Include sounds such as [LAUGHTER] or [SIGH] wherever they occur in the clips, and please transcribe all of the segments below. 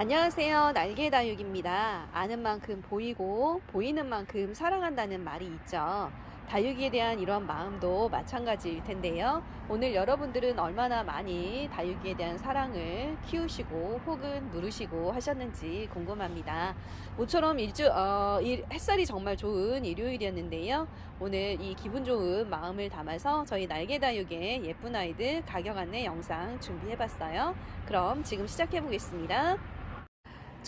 안녕하세요. 날개 다육입니다. 아는 만큼 보이고 보이는 만큼 사랑한다는 말이 있죠. 다육이에 대한 이런 마음도 마찬가지일 텐데요. 오늘 여러분들은 얼마나 많이 다육이에 대한 사랑을 키우시고 혹은 누르시고 하셨는지 궁금합니다. 모처럼 일주 어, 일, 햇살이 정말 좋은 일요일이었는데요. 오늘 이 기분 좋은 마음을 담아서 저희 날개 다육의 예쁜 아이들 가격 안내 영상 준비해봤어요. 그럼 지금 시작해 보겠습니다.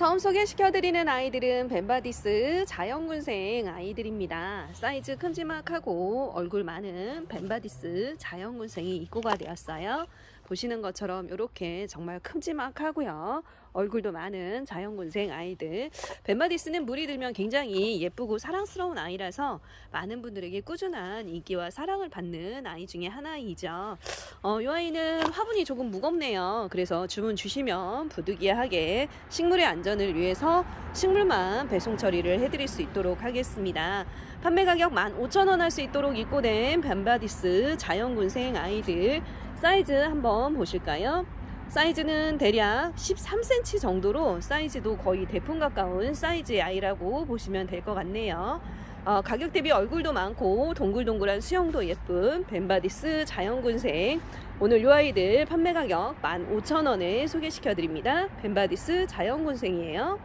처음 소개시켜드리는 아이들은 벤바디스 자연군생 아이들입니다. 사이즈 큼지막하고 얼굴 많은 벤바디스 자연군생이 입고가 되었어요. 보시는 것처럼 이렇게 정말 큼지막하고요. 얼굴도 많은 자연군생 아이들. 벤바디스는 물이 들면 굉장히 예쁘고 사랑스러운 아이라서 많은 분들에게 꾸준한 인기와 사랑을 받는 아이 중에 하나이죠. 어, 이 아이는 화분이 조금 무겁네요. 그래서 주문 주시면 부득이하게 식물의 안전을 위해서 식물만 배송 처리를 해드릴 수 있도록 하겠습니다. 판매 가격 15,000원 할 수 있도록 입고된 벤바디스 자연군생 아이들 사이즈 한번 보실까요? 사이즈는 대략 13cm 정도로 사이즈도 거의 대풍 가까운 사이즈의 아이라고 보시면 될 것 같네요. 어, 가격 대비 얼굴도 많고 동글동글한 수영도 예쁜 벤바디스 자연군생 오늘 이 아이들 판매 가격 15,000원에 소개시켜 드립니다. 벤바디스 자연군생이에요.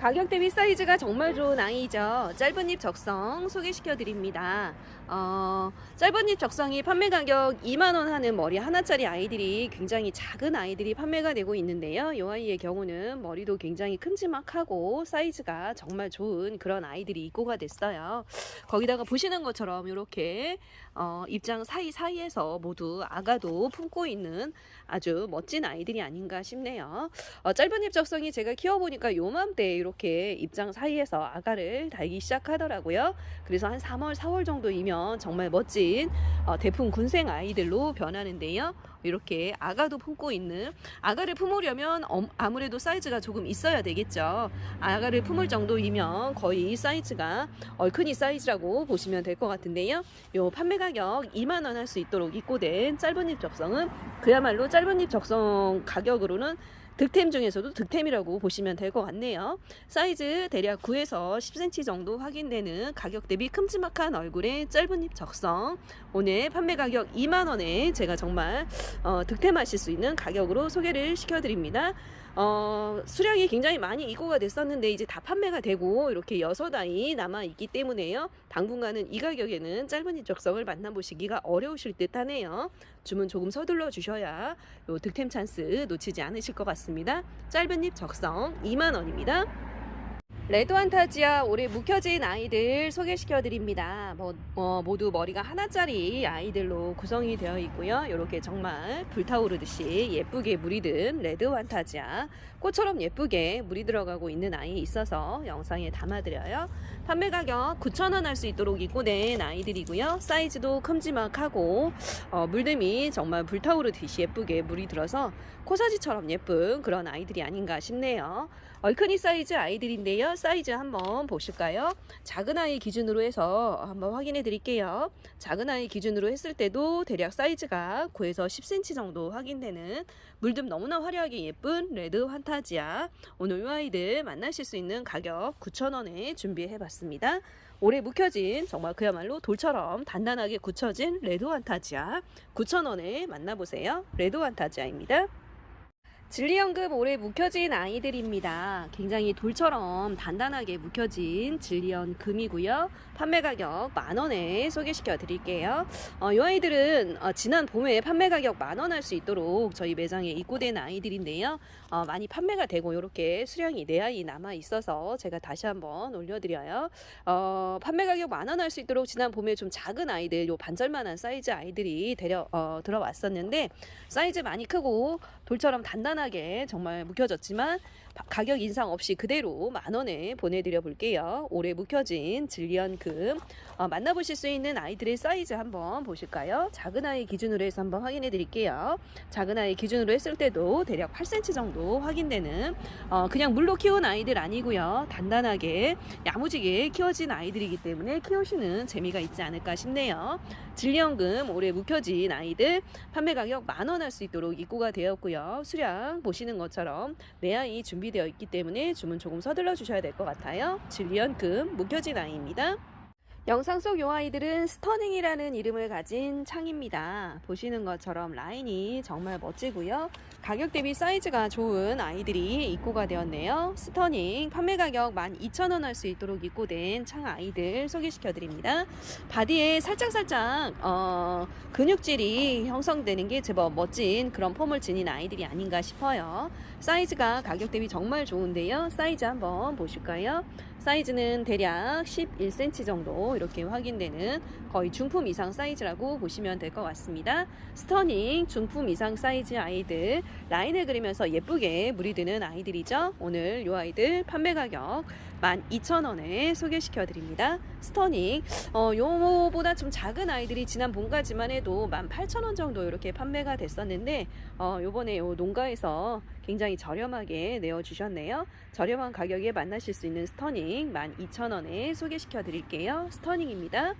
가격 대비 사이즈가 정말 좋은 아이죠. 짧은 잎 적성 소개시켜 드립니다. 어, 짧은 잎 적성이 판매 가격 2만원 하는 머리 하나짜리 아이들이 굉장히 작은 아이들이 판매가 되고 있는데요. 이 아이의 경우는 머리도 굉장히 큼지막하고 사이즈가 정말 좋은 그런 아이들이 입고가 됐어요. 거기다가 보시는 것처럼 이렇게 어, 입장 사이사이에서 모두 아가도 품고 있는 아주 멋진 아이들이 아닌가 싶네요. 어, 짧은 잎 적성이 제가 키워보니까 요맘때 이렇게 입장 사이에서 아가를 달기 시작하더라고요. 그래서 한 3월, 4월 정도이면 정말 멋진 어, 대풍 군생 아이들로 변하는데요. 이렇게 아가도 품고 있는 아가를 품으려면 엄- 아무래도 사이즈가 조금 있어야 되겠죠. 아가를 품을 정도이면 거의 사이즈가 얼큰이 사이즈라고 보시면 될 것 같은데요. 요 판매 가격 2만 원 할 수 있도록 입고된 짧은 잎 적성은 그야말로 짧은 잎 적성 가격으로는 득템 중에서도 득템이라고 보시면 될 것 같네요. 사이즈 대략 9에서 10cm 정도 확인되는 가격 대비 큼지막한 얼굴의 짧은 잎 적성. 오늘 판매 가격 2만원에 제가 정말 어, 득템하실 수 있는 가격으로 소개를 시켜드립니다. 어, 수량이 굉장히 많이 입고가 됐었는데 이제 다 판매가 되고 이렇게 여섯 아이 남아 있기 때문에요. 당분간은 이 가격에는 짧은 잎 적성을 만나보시기가 어려우실 듯하네요. 주문 조금 서둘러 주셔야 요 득템 찬스 놓치지 않으실 것 같습니다. 짧은 잎 적성 2만 원입니다. 레드 환타지아 올해 묵혀진 아이들 소개시켜 드립니다. 뭐, 어, 모두 머리가 하나짜리 아이들로 구성이 되어 있고요. 이렇게 정말 불타오르듯이 예쁘게 물이 든 레드 환타지아 꽃처럼 예쁘게 물이 들어가고 있는 아이 있어서 영상에 담아드려요. 판매 가격 9,000원 할 수 있도록 입고된 아이들이고요. 사이즈도 큼지막하고 어, 물듬이 정말 불타오르듯이 예쁘게 물이 들어서 코사지처럼 예쁜 그런 아이들이 아닌가 싶네요. 얼큰이 사이즈 아이들인데요. 사이즈 한번 보실까요? 작은 아이 기준으로 해서 한번 확인해 드릴게요. 작은 아이 기준으로 했을 때도 대략 사이즈가 9에서 10cm 정도 확인되는 물듬 너무나 화려하게 예쁜 레드 환타 지아. 오늘 이 아이들 만나실 수 있는 가격 9,000원에 준비해 봤습니다. 올해 묵혀진 정말 그야말로 돌처럼 단단하게 굳혀진 레드 환타지아 9,000원에 만나보세요. 레드 환타지아입니다. 진리연금 올해 묵혀진 아이들입니다. 굉장히 돌처럼 단단하게 묵혀진 진리연금이고요. 판매 가격 만 원에 소개시켜 드릴게요. 어, 이 아이들은 어, 지난 봄에 판매 가격 만 원 할 수 있도록 저희 매장에 입고된 아이들인데요. 어, 많이 판매가 되고 이렇게 수량이 네 아이 남아 있어서 제가 다시 한번 올려드려요. 어, 판매 가격 만 원 할 수 있도록 지난 봄에 좀 작은 아이들, 요 반절만한 사이즈 아이들이 데려 어, 들어왔었는데 사이즈 많이 크고 돌처럼 단단 하게 정말 묵혀졌지만 바- 가격 인상 없이 그대로 만 원에 보내드려 볼게요. 올해 묵혀진 진리연금 어, 만나보실 수 있는 아이들의 사이즈 한번 보실까요? 작은 아이 기준으로 해서 한번 확인해 드릴게요. 작은 아이 기준으로 했을 때도 대략 8cm 정도 확인되는 어, 그냥 물로 키운 아이들 아니고요. 단단하게 야무지게 키워진 아이들이기 때문에 키우시는 재미가 있지 않을까 싶네요. 진리연금 올해 묵혀진 아이들 판매 가격 만원 할 수 있도록 입고가 되었고요. 수량 보시는 것처럼 내 아이 준비 되어 있기 때문에 주문 조금 서둘러 주셔야 될 것 같아요. 질리언금 묵혀진 아이입니다. 영상 속 요 아이들은 스터닝이라는 이름을 가진 창입니다. 보시는 것처럼 라인이 정말 멋지고요. 가격 대비 사이즈가 좋은 아이들이 입고가 되었네요. 스터닝 판매 가격 12,000원 할 수 있도록 입고된 창 아이들 소개시켜 드립니다. 바디에 살짝살짝 어, 근육질이 형성되는 게 제법 멋진 그런 폼을 지닌 아이들이 아닌가 싶어요. 사이즈가 가격 대비 정말 좋은데요. 사이즈 한번 보실까요? 사이즈는 대략 11cm 정도 이렇게 확인되는 거의 중품 이상 사이즈라고 보시면 될 것 같습니다. 스터닝 중품 이상 사이즈 아이들 라인을 그리면서 예쁘게 물이 드는 아이들이죠. 오늘 이 아이들 판매 가격 12,000원에 소개시켜 드립니다. 스터닝 어, 요보다 좀 작은 아이들이 지난 봄까지만 해도 18,000원 정도 이렇게 판매가 됐었는데 어, 요번에 요 농가에서 굉장히 저렴하게 내어 주셨네요. 저렴한 가격에 만나실 수 있는 스터닝 12,000원에 소개시켜 드릴게요. 스터닝입니다.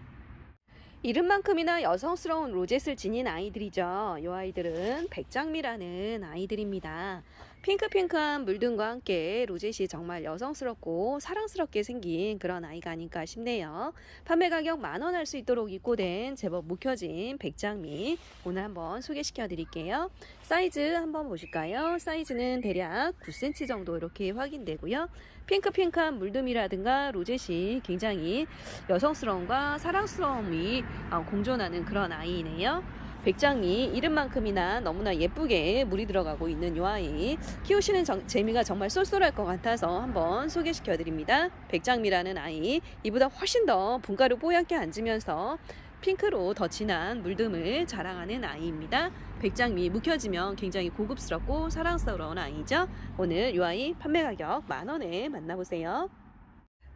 이름만큼이나 여성스러운 로zet을 지닌 아이들이죠. 이 아이들은 백장미라는 아이들입니다. 핑크핑크한 물등과 함께 로zet이 정말 여성스럽고 사랑스럽게 생긴 그런 아이가 아닐까 싶네요. 판매 가격 만 원 할 수 있도록 입고된 제법 묵혀진 백장미 오늘 한번 소개시켜 드릴게요. 사이즈 한번 보실까요? 사이즈는 대략 9cm 정도 이렇게 확인되고요. 핑크핑크한 물듬이라든가 로zet이 굉장히 여성스러움과 사랑스러움이 어, 공존하는 그런 아이네요. 백장미 이름만큼이나 너무나 예쁘게 물이 들어가고 있는 이 아이 키우시는 정- 재미가 정말 쏠쏠할 것 같아서 한번 소개시켜 드립니다. 백장미라는 아이 이보다 훨씬 더 분가루 뽀얗게 앉으면서 핑크로 더 진한 물듬을 자랑하는 아이입니다. 백장미 묵혀지면 굉장히 고급스럽고 사랑스러운 아이죠. 오늘 이 아이 판매 가격 만 원에 만나보세요.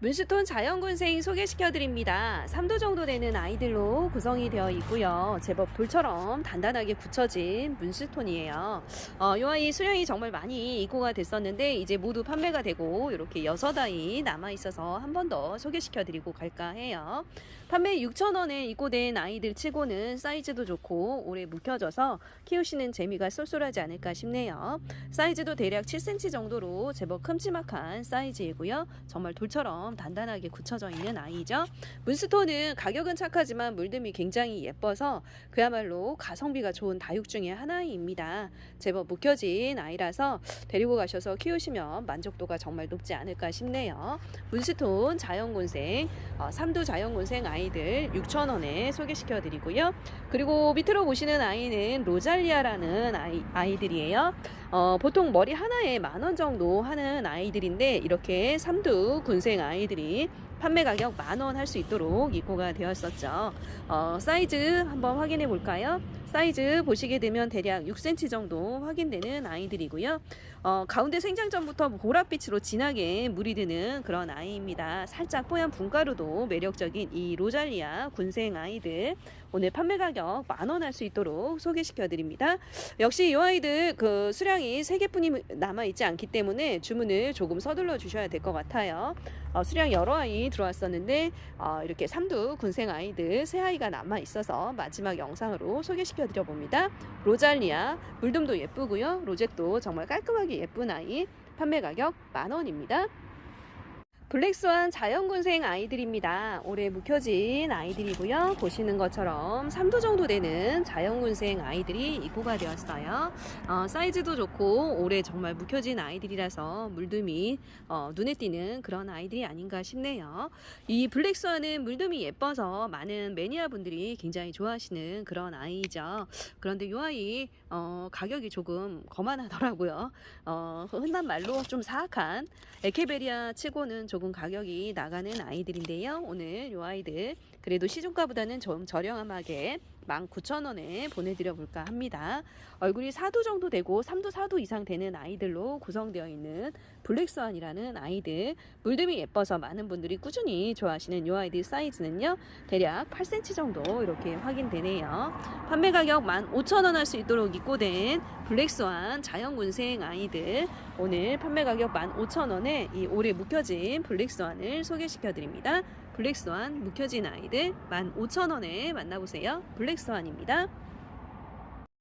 문스톤 자연군생 소개시켜드립니다. 3도 정도 되는 아이들로 구성이 되어 있고요. 제법 돌처럼 단단하게 굳혀진 문스톤이에요. 어, 이 아이 수량이 정말 많이 입고가 됐었는데 이제 모두 판매가 되고 이렇게 6아이 남아있어서 한 번 더 소개시켜드리고 갈까 해요. 판매 6,000원에 입고된 아이들 치고는 사이즈도 좋고 오래 묵혀져서 키우시는 재미가 쏠쏠하지 않을까 싶네요. 사이즈도 대략 7cm 정도로 제법 큼지막한 사이즈이고요. 정말 돌처럼 단단하게 굳혀져 있는 아이죠. 문스톤은 가격은 착하지만 물듬이 굉장히 예뻐서 그야말로 가성비가 좋은 다육 중에 하나입니다. 제법 묵혀진 아이라서 데리고 가셔서 키우시면 만족도가 정말 높지 않을까 싶네요. 문스톤 자연곤생, 어, 삼두 자연곤생 아이들 6,000원에 소개시켜 드리고요. 그리고 밑으로 보시는 아이는 로잘리아라는 아이, 아이들이에요. 어, 보통 머리 하나에 만 원 정도 하는 아이들인데 이렇게 삼두 군생 아이들이 판매 가격 만 원 할 수 있도록 입고가 되었었죠. 어, 사이즈 한번 확인해 볼까요? 사이즈 보시게 되면 대략 6cm 정도 확인되는 아이들이고요. 어, 가운데 생장 전부터 보랏빛으로 진하게 물이 드는 그런 아이입니다. 살짝 뽀얀 분가루도 매력적인 이 로잘리아 군생 아이들 오늘 판매 가격 만 원 할 수 있도록 소개시켜 드립니다. 역시 이 아이들 그 수량이 3개뿐이 남아 있지 않기 때문에 주문을 조금 서둘러 주셔야 될 것 같아요. 어, 수량 여러 아이 들어왔었는데 어, 이렇게 삼두 군생 아이들 세 아이가 남아 있어서 마지막 영상으로 소개시켜 드려 봅니다. 로잘리아 물듬도 예쁘고요. 로zet도 정말 깔끔하게 예쁜 아이 판매 가격 만 원입니다. 블랙스완 자연군생 아이들입니다. 올해 묵혀진 아이들이고요. 보시는 것처럼 3도 정도 되는 자연군생 아이들이 입고가 되었어요. 어, 사이즈도 좋고 올해 정말 묵혀진 아이들이라서 물듬이 어, 눈에 띄는 그런 아이들이 아닌가 싶네요. 이 블랙스완은 물듬이 예뻐서 많은 매니아 분들이 굉장히 좋아하시는 그런 아이죠. 그런데 이 아이 어, 가격이 조금 거만하더라고요. 어, 흔한 말로 좀 사악한 에케베리아 치고는 조금 가격이 나가는 아이들인데요. 오늘 이 아이들 그래도 시중가보다는 좀 저렴하게 19,000원에 보내드려 볼까 합니다. 얼굴이 4도 정도 되고 3도 4도 이상 되는 아이들로 구성되어 있는 블랙스완이라는 아이들 물듬이 예뻐서 많은 분들이 꾸준히 좋아하시는 이 아이들 사이즈는요 대략 8cm 정도 이렇게 확인되네요. 판매 가격 15,000원 할 수 있도록 입고된 블랙스완 자연군생 아이들 오늘 판매 가격 15,000원에 이 올해 묵혀진 블랙스완을 소개시켜 드립니다. 블랙스완 묵혀진 아이들 15,000원에 만나보세요. 블랙스완입니다.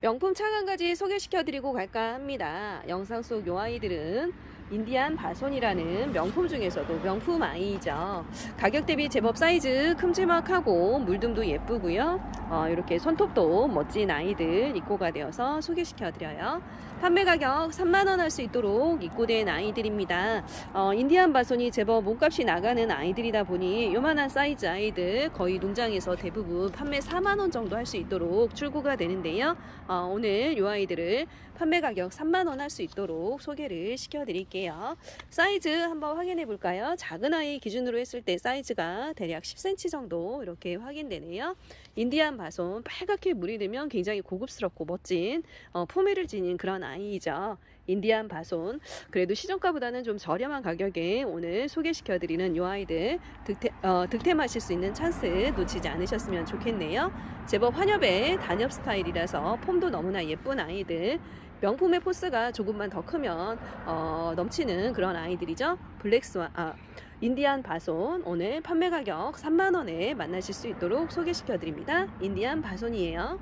명품 차한 가지 소개시켜드리고 갈까 합니다. 영상 속 요 아이들은 인디안 바손이라는 명품 중에서도 명품 아이죠. 가격 대비 제법 사이즈 큼지막하고 물듬도 예쁘고요. 어, 이렇게 손톱도 멋진 아이들 입고가 되어서 소개시켜드려요. 판매 가격 3만원 할 수 있도록 입고된 아이들입니다. 어, 인디안 바손이 제법 몸값이 나가는 아이들이다 보니 요만한 사이즈 아이들 거의 농장에서 대부분 판매 4만원 정도 할 수 있도록 출고가 되는데요. 어, 오늘 요 아이들을 판매 가격 3만원 할 수 있도록 소개를 시켜드릴 게요. 사이즈 한번 확인해 볼까요? 작은 아이 기준으로 했을 때 사이즈가 대략 10cm 정도 이렇게 확인되네요. 인디안 바손 빨갛게 물이 들면 굉장히 고급스럽고 멋진 어, 포메를 지닌 그런 아이이죠. 인디안 바손 그래도 시중가보다는 좀 저렴한 가격에 오늘 소개시켜드리는 요 아이들 득템, 어, 득템하실 수 있는 찬스 놓치지 않으셨으면 좋겠네요. 제법 환엽의 단엽 스타일이라서 폼도 너무나 예쁜 아이들 명품의 포스가 조금만 더 크면 어, 넘치는 그런 아이들이죠. 블랙스완 아 인디안 바손 오늘 판매 가격 3만 원에 만나실 수 있도록 소개시켜 드립니다. 인디안 바손이에요.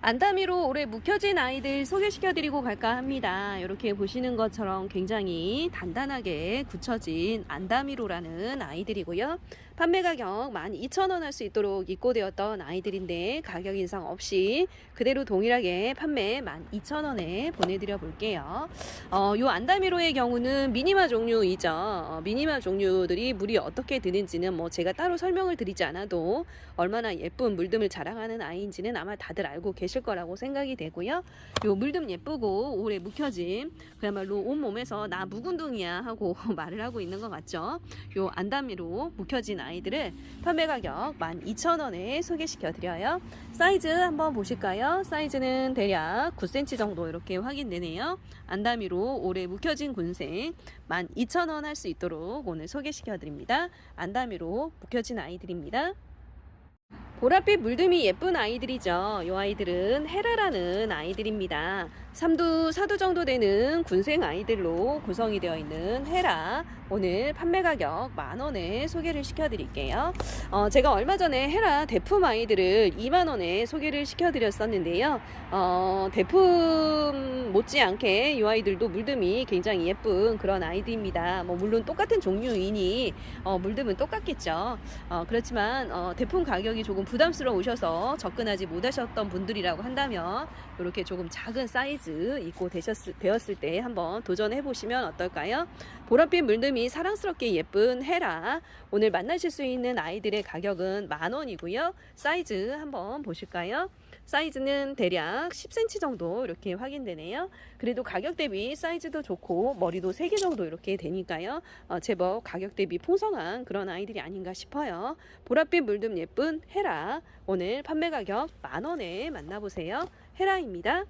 안다미로 올해 묵혀진 아이들 소개시켜 드리고 갈까 합니다. 이렇게 보시는 것처럼 굉장히 단단하게 굳혀진 안다미로라는 아이들이고요. 판매 가격 12,000원 할 수 있도록 입고되었던 아이들인데 가격 인상 없이 그대로 동일하게 판매 12,000원에 보내드려 볼게요. 어, 요 안다미로의 경우는 미니마 종류이죠. 어, 미니마 종류들이 물이 어떻게 드는지는 뭐 제가 따로 설명을 드리지 않아도 얼마나 예쁜 물듬을 자랑하는 아이인지는 아마 다들 알고 계실 거라고 생각이 되고요. 요 물듬 예쁘고 오래 묵혀진 그야말로 온 몸에서 나 묵은둥이야 하고 [LAUGHS] 말을 하고 있는 것 같죠. 요 안다미로 묵혀진 아이들을 판매 가격 12,000원에 소개시켜 드려요. 사이즈 한번 보실까요? 사이즈는 대략 9cm 정도 이렇게 확인되네요. 안다미로 오래 묵혀진 군생 12,000원 할 수 있도록 오늘 소개시켜 드립니다. 안다미로 묵혀진 아이들입니다. 보랏빛 물듬이 예쁜 아이들이죠. 이 아이들은 헤라라는 아이들입니다. 3두, 4두 정도 되는 군생 아이들로 구성이 되어 있는 헤라. 오늘 판매 가격 만원에 소개를 시켜드릴게요. 어, 제가 얼마 전에 헤라 대품 아이들을 2만원에 소개를 시켜드렸었는데요. 어, 대품 못지않게 이 아이들도 물듬이 굉장히 예쁜 그런 아이들입니다. 뭐, 물론 똑같은 종류이니 어, 물듬은 똑같겠죠. 어, 그렇지만 어, 대품 가격이 조금 부담스러우셔서 접근하지 못하셨던 분들이라고 한다면 이렇게 조금 작은 사이즈 입고 되셨을, 되었을 때 한번 도전해 보시면 어떨까요? 보랏빛 물듬이 사랑스럽게 예쁜 헤라 오늘 만나실 수 있는 아이들의 가격은 만 원이고요. 사이즈 한번 보실까요? 사이즈는 대략 10cm 정도 이렇게 확인되네요. 그래도 가격 대비 사이즈도 좋고 머리도 3개 정도 이렇게 되니까요. 어, 제법 가격 대비 풍성한 그런 아이들이 아닌가 싶어요. 보랏빛 물듬 예쁜 헤라 오늘 판매 가격 만원에 만나보세요. 헤라입니다.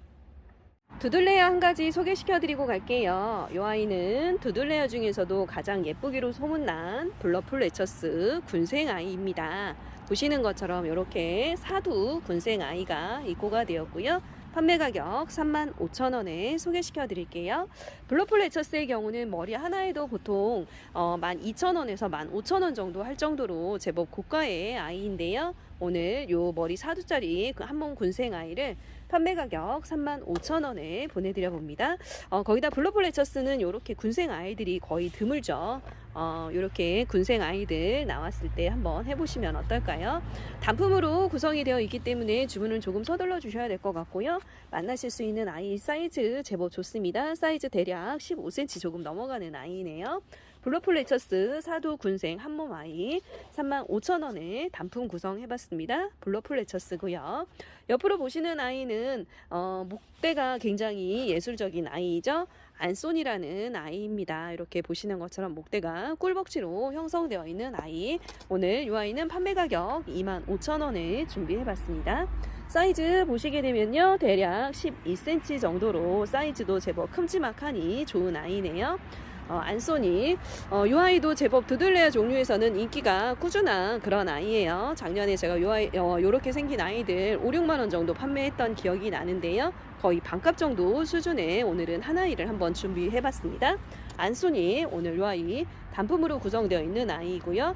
두들레어 한 가지 소개시켜 드리고 갈게요. 이 아이는 두들레어 중에서도 가장 예쁘기로 소문난 블러풀 레처스 군생 아이입니다. 보시는 것처럼 이렇게 사두 군생 아이가 입고가 되었고요. 판매 가격 35,000원에 소개시켜 드릴게요. 블러풀 레처스의 경우는 머리 하나에도 보통 어, 12,000원에서 15,000원 정도 할 정도로 제법 고가의 아이인데요. 오늘 요 머리 사두짜리 그 한몸 군생 아이를 판매 가격 35,000원에 보내드려 봅니다. 어, 거기다 블러풀 레처스는 이렇게 군생 아이들이 거의 드물죠. 어, 이렇게 군생 아이들 나왔을 때 한번 해보시면 어떨까요? 단품으로 구성이 되어 있기 때문에 주문은 조금 서둘러 주셔야 될 것 같고요. 만나실 수 있는 아이 사이즈 제법 좋습니다. 사이즈 대략 15cm 조금 넘어가는 아이네요. 블러플레처스 사두 군생 한몸 아이 35,000원에 단품 구성해봤습니다. 블러플레처스고요. 옆으로 보시는 아이는 어, 목대가 굉장히 예술적인 아이죠. 안손이라는 아이입니다. 이렇게 보시는 것처럼 목대가 꿀벅지로 형성되어 있는 아이. 오늘 이 아이는 판매 가격 25,000원에 준비해봤습니다. 사이즈 보시게 되면요. 대략 12cm 정도로 사이즈도 제법 큼지막하니 좋은 아이네요. 어, 안소니 어, 이 아이도 제법 두들레아 종류에서는 인기가 꾸준한 그런 아이예요. 작년에 제가 요 아이 어, 요렇게 생긴 아이들 5, 6만 원 정도 판매했던 기억이 나는데요. 거의 반값 정도 수준의 오늘은 한 아이를 한번 준비해 봤습니다. 안소니 오늘 요 아이 단품으로 구성되어 있는 아이고요.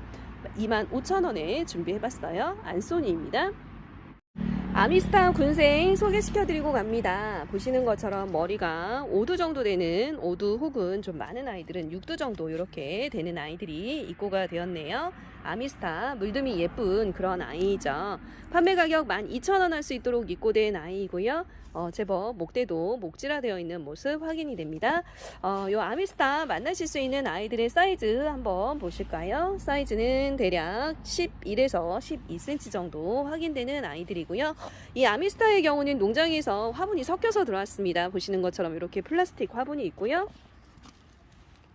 25,000원에 준비해 봤어요. 안소니입니다. 아미스타 군생 소개시켜드리고 갑니다. 보시는 것처럼 머리가 5두 정도 되는 5두 혹은 좀 많은 아이들은 6두 정도 이렇게 되는 아이들이 입고가 되었네요. 아미스타 물듬이 예쁜 그런 아이죠. 판매 가격 12,000원 할 수 있도록 입고된 아이이고요. 어, 제법 목대도 목질화되어 있는 모습 확인이 됩니다. 어, 요 아미스타 만나실 수 있는 아이들의 사이즈 한번 보실까요? 사이즈는 대략 11에서 12cm 정도 확인되는 아이들이고요. 이 아미스타의 경우는 농장에서 화분이 섞여서 들어왔습니다. 보시는 것처럼 이렇게 플라스틱 화분이 있고요.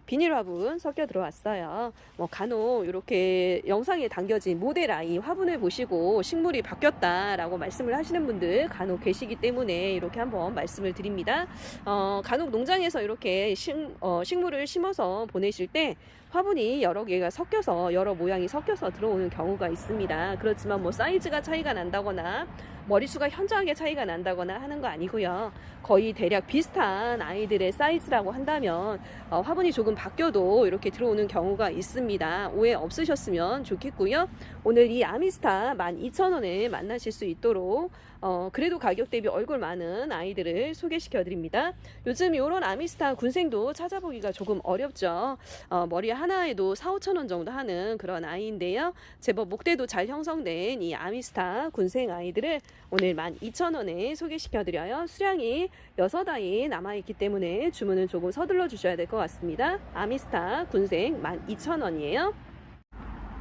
비닐 화분 섞여 들어왔어요. 뭐 간혹 이렇게 영상에 담겨진 모델 아이 화분을 보시고 식물이 바뀌었다라고 말씀을 하시는 분들 간혹 계시기 때문에 이렇게 한번 말씀을 드립니다. 어, 간혹 농장에서 이렇게 식, 어, 식물을 심어서 보내실 때 화분이 여러 개가 섞여서 여러 모양이 섞여서 들어오는 경우가 있습니다. 그렇지만 뭐 사이즈가 차이가 난다거나 머리수가 현저하게 차이가 난다거나 하는 거 아니고요. 거의 대략 비슷한 아이들의 사이즈라고 한다면 어, 화분이 조금 바뀌어도 이렇게 들어오는 경우가 있습니다. 오해 없으셨으면 좋겠고요. 오늘 이 아미스타 12,000원에 만나실 수 있도록 어, 그래도 가격 대비 얼굴 많은 아이들을 소개시켜 드립니다. 요즘 이런 아미스타 군생도 찾아보기가 조금 어렵죠. 어, 머리 하나에도 4, 5천 원 정도 하는 그런 아이인데요. 제법 목대도 잘 형성된 이 아미스타 군생 아이들을 오늘 12,000원에 소개시켜 드려요. 수량이 6아이 남아있기 때문에 주문은 조금 서둘러 주셔야 될 것 같습니다. 아미스타 군생 12,000원이에요.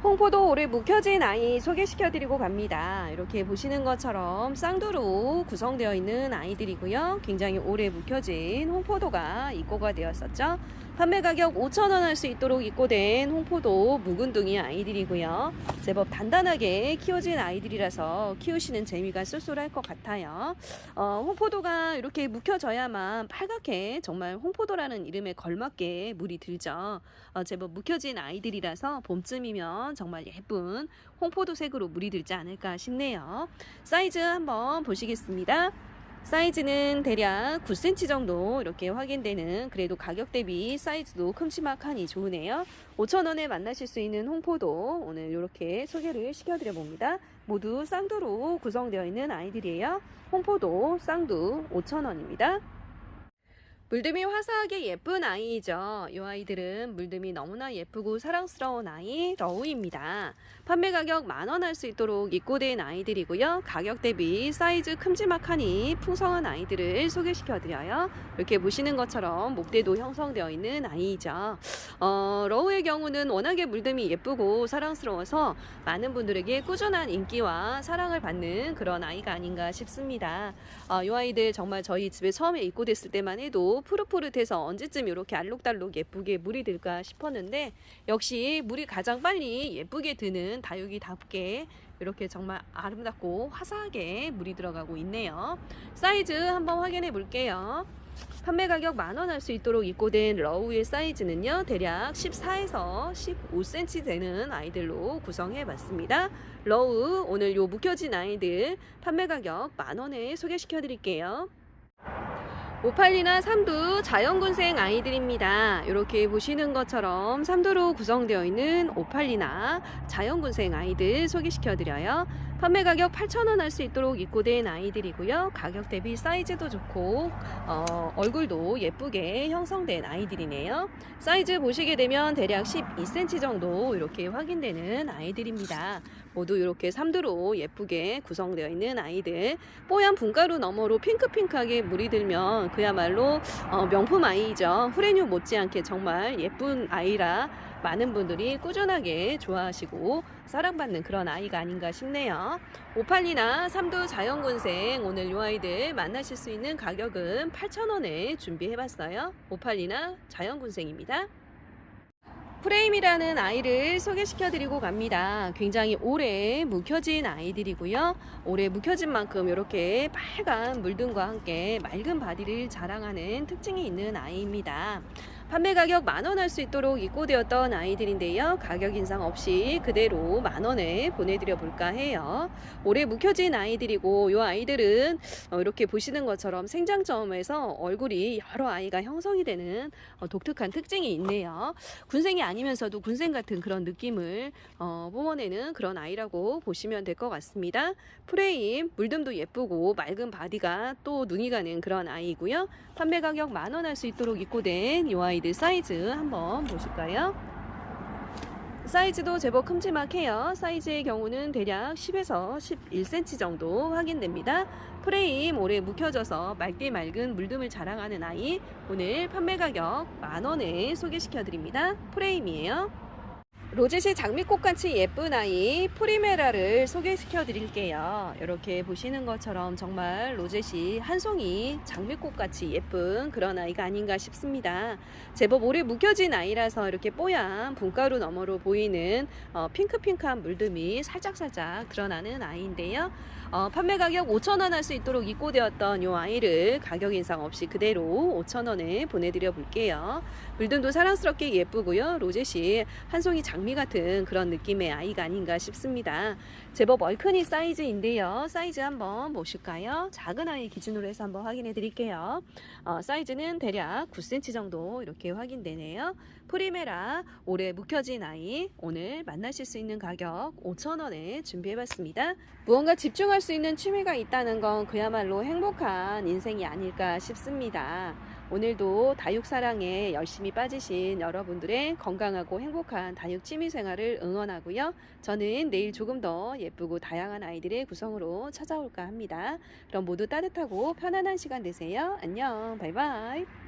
홍포도 올해 묵혀진 아이 소개시켜드리고 갑니다. 이렇게 보시는 것처럼 쌍두로 구성되어 있는 아이들이고요. 굉장히 오래 묵혀진 홍포도가 입고가 되었었죠. 판매 가격 5,000원 할 수 있도록 입고된 홍포도 묵은둥이 아이들이고요. 제법 단단하게 키워진 아이들이라서 키우시는 재미가 쏠쏠할 것 같아요. 어, 홍포도가 이렇게 묵혀져야만 빨갛게 정말 홍포도라는 이름에 걸맞게 물이 들죠. 어, 제법 묵혀진 아이들이라서 봄쯤이면 정말 예쁜 홍포도색으로 물이 들지 않을까 싶네요. 사이즈 한번 보시겠습니다. 사이즈는 대략 9cm 정도 이렇게 확인되는 그래도 가격 대비 사이즈도 큼지막하니 좋으네요. 5,000원에 만나실 수 있는 홍포도 오늘 이렇게 소개를 시켜드려 봅니다. 모두 쌍두로 구성되어 있는 아이들이에요. 홍포도 쌍두 5,000원입니다. 물듬이 화사하게 예쁜 아이이죠. 이 아이들은 물듬이 너무나 예쁘고 사랑스러운 아이 러우입니다. 판매 가격 만원 할 수 있도록 입고된 아이들이고요. 가격 대비 사이즈 큼지막하니 풍성한 아이들을 소개시켜 드려요. 이렇게 보시는 것처럼 목대도 형성되어 있는 아이이죠. 어, 러우의 경우는 워낙에 물듬이 예쁘고 사랑스러워서 많은 분들에게 꾸준한 인기와 사랑을 받는 그런 아이가 아닌가 싶습니다. 어, 이 아이들 정말 저희 집에 처음에 입고됐을 때만 해도 푸릇푸릇해서 언제쯤 이렇게 알록달록 예쁘게 물이 들까 싶었는데 역시 물이 가장 빨리 예쁘게 드는 다육이답게 이렇게 정말 아름답고 화사하게 물이 들어가고 있네요. 사이즈 한번 확인해 볼게요. 판매 가격 만원 할 수 있도록 입고된 러우의 사이즈는요 대략 14에서 15cm 되는 아이들로 구성해 봤습니다 러우 오늘 요 묵혀진 아이들 판매 가격 만 원에 소개시켜 드릴게요 오팔리나 삼두 자연군생 아이들입니다. 이렇게 보시는 것처럼 삼두로 구성되어 있는 오팔리나 자연군생 아이들 소개시켜 드려요. 판매 가격 8,000원 할 수 있도록 입고된 아이들이고요. 가격 대비 사이즈도 좋고 어, 얼굴도 예쁘게 형성된 아이들이네요. 사이즈 보시게 되면 대략 12cm 정도 이렇게 확인되는 아이들입니다. 모두 이렇게 삼두로 예쁘게 구성되어 있는 아이들 뽀얀 분가루 너머로 핑크핑크하게 물이 들면 그야말로 어, 명품 아이죠 후레뉴 못지않게 정말 예쁜 아이라 많은 분들이 꾸준하게 좋아하시고 사랑받는 그런 아이가 아닌가 싶네요 오팔리나 삼두 자연군생 오늘 이 아이들 만나실 수 있는 가격은 8,000원에 준비해봤어요 오팔리나 자연군생입니다 프레임이라는 아이를 소개시켜 드리고 갑니다. 굉장히 오래 묵혀진 아이들이고요. 오래 묵혀진 만큼 이렇게 빨간 물등과 함께 맑은 바디를 자랑하는 특징이 있는 아이입니다. 판매 가격 만원 할 수 있도록 입고되었던 아이들인데요. 가격 인상 없이 그대로 만 원에 보내드려 볼까 해요. 올해 묵혀진 아이들이고 이 아이들은 어, 이렇게 보시는 것처럼 생장점에서 얼굴이 여러 아이가 형성이 되는 어, 독특한 특징이 있네요. 군생이 아니면서도 군생 같은 그런 느낌을 어, 뿜어내는 그런 아이라고 보시면 될 것 같습니다. 프레임 물듬도 예쁘고 맑은 바디가 또 눈이 가는 그런 아이고요. 판매 가격 만원 할 수 있도록 입고된 이 아이 들 사이즈 한번 보실까요? 사이즈도 제법 큼지막해요. 사이즈의 경우는 대략 10에서 11cm 정도 확인됩니다. 프레임 오래 묵혀져서 맑게 맑은 물듬을 자랑하는 아이 오늘 판매 가격 만 원에 소개시켜 드립니다. 프레임이에요. 로제시 장미꽃같이 예쁜 아이 프리메라를 소개시켜 드릴게요. 이렇게 보시는 것처럼 정말 로제시 한 송이 장미꽃같이 예쁜 그런 아이가 아닌가 싶습니다. 제법 오래 묵혀진 아이라서 이렇게 뽀얀 분가루 너머로 보이는 어, 핑크핑크한 물듬이 살짝살짝 드러나는 아이인데요. 어, 판매 가격 5,000원 할 수 있도록 입고되었던 이 아이를 가격 인상 없이 그대로 5,000원에 보내드려 볼게요. 물듬도 사랑스럽게 예쁘고요. 로제시 한 송이 장미 같은 그런 느낌의 아이가 아닌가 싶습니다. 제법 얼큰이 사이즈인데요. 사이즈 한번 보실까요? 작은 아이 기준으로 해서 한번 확인해 드릴게요. 어, 사이즈는 대략 9cm 정도 이렇게 확인되네요. 프리메라 올해 묵혀진 아이 오늘 만나실 수 있는 가격 5,000원에 준비해봤습니다. 무언가 집중할 수 있는 취미가 있다는 건 그야말로 행복한 인생이 아닐까 싶습니다. 오늘도 다육 사랑에 열심히 빠지신 여러분들의 건강하고 행복한 다육 취미 생활을 응원하고요. 저는 내일 조금 더 예쁘고 다양한 아이들의 구성으로 찾아올까 합니다. 그럼 모두 따뜻하고 편안한 시간 되세요. 안녕. 바이바이.